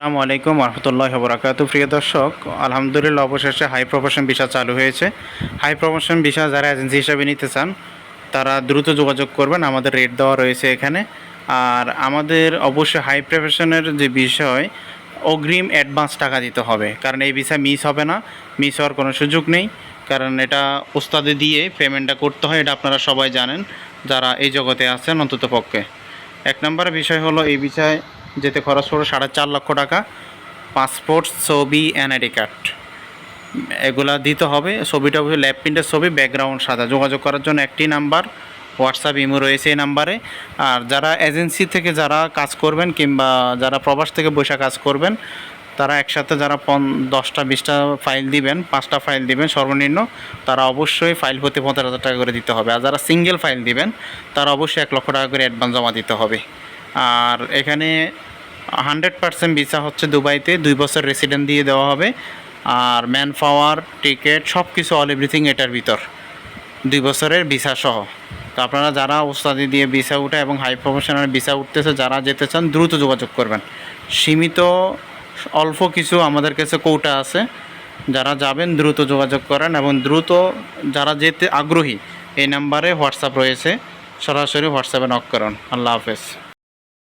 আসসালামু আলাইকুম রহমতুল্লাহ বরাকাতু প্রিয় দর্শক, আলহামদুলিল্লাহ অবশেষে হাই প্রমোশন ভিসা চালু হয়েছে। হাই প্রমোশন ভিসা যারা এজেন্সি হিসাবে নিতে চান, তারা দ্রুত যোগাযোগ করবেন। আমাদের রেট দেওয়া রয়েছে এখানে। আর আমাদের অবশ্যই হাই প্রফেশনের যে বিষয়, অগ্রিম অ্যাডভান্স টাকা দিতে হবে। কারণ এই ভিসা মিস হবে না। মিস হওয়ার কোনো সুযোগ নেই। কারণ এটা ওস্তাদে দিয়ে পেমেন্টটা করতে হয়, এটা আপনারা সবাই জানেন। যারা এই জগতে আছেন অন্তত পক্ষে এক নম্বর বিষয় হলো, এই বিষয়ে যেতে খরচ পড়ো সাড়ে চার লক্ষ টাকা। পাসপোর্ট, ছবি এনআইডি কার্ড এগুলা দিতে হবে। ছবিটা অবশ্যই ল্যাব প্রিন্টের ছবি ব্যাকগ্রাউন্ড সাদা। যোগাযোগ করার জন্য একটি নাম্বার হোয়াটসঅ্যাপ ইমো রয়েছে এই নাম্বারে। আর যারা এজেন্সি থেকে যারা কাজ করবেন কিংবা যারা প্রবাস থেকে বৈশা কাজ করবেন, তারা একসাথে যারা পন দশটা, বিশটা ফাইল দিবেন, পাঁচটা ফাইল দিবেন সর্বনিম্ন, তারা অবশ্যই ফাইল প্রতি পঞ্চাশ হাজার টাকা করে দিতে হবে। আর যারা সিঙ্গেল ফাইল দিবেন, তারা অবশ্যই এক লক্ষ টাকা করে অ্যাডভান্স জমা দিতে হবে। আর এখানে হান্ড্রেড পার্সেন্ট ভিসা হচ্ছে দুবাইতে, দুই বছর রেসিডেন্ট দিয়ে দেওয়া হবে। আর ম্যান পাওয়ার টিকিট সব কিছু অল এভরিথিং এটার ভিতর। দুই বছরের ভিসা সহ। তো আপনারা যারা ওস্তাদি দিয়ে ভিসা উঠে এবং হাই প্রফেশনাল ভিসা উঠতেছে, যারা যেতে চান, দ্রুত যোগাযোগ করবেন। সীমিত অল্প কিছু আমাদের কাছে কৌটা আছে। যারা যাবেন, দ্রুত যোগাযোগ করেন এবং দ্রুত যারা যেতে আগ্রহী, এই নাম্বারে হোয়াটসঅ্যাপ রয়েছে। সরাসরি হোয়াটসঅ্যাপে নক করুন। আল্লাহ হাফেজ।